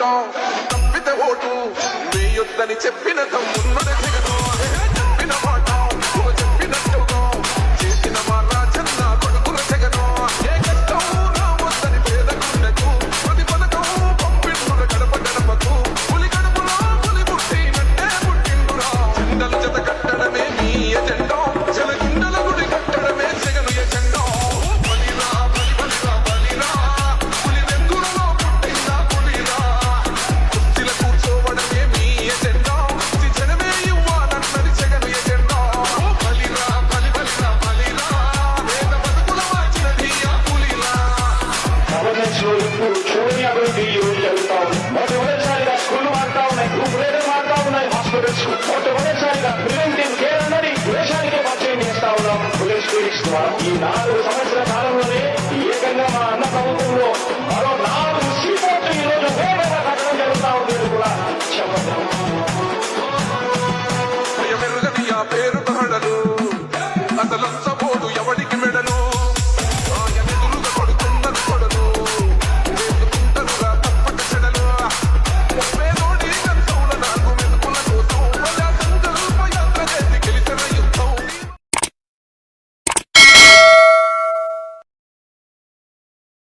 ఓటం తప్పితే ఓటు మీ యుద్ధని చెప్పిన తమ్ముడు. సిక్స్ ద్వారా ఈ నాలుగు సంవత్సరాల కాలంలోనే ఏకంగా మా అన్న ప్రభుత్వంలో మరో నాలుగు సీట్లు ఈ రోజు కట్టడం జరుగుతా ఉంది కూడా చెప్పండి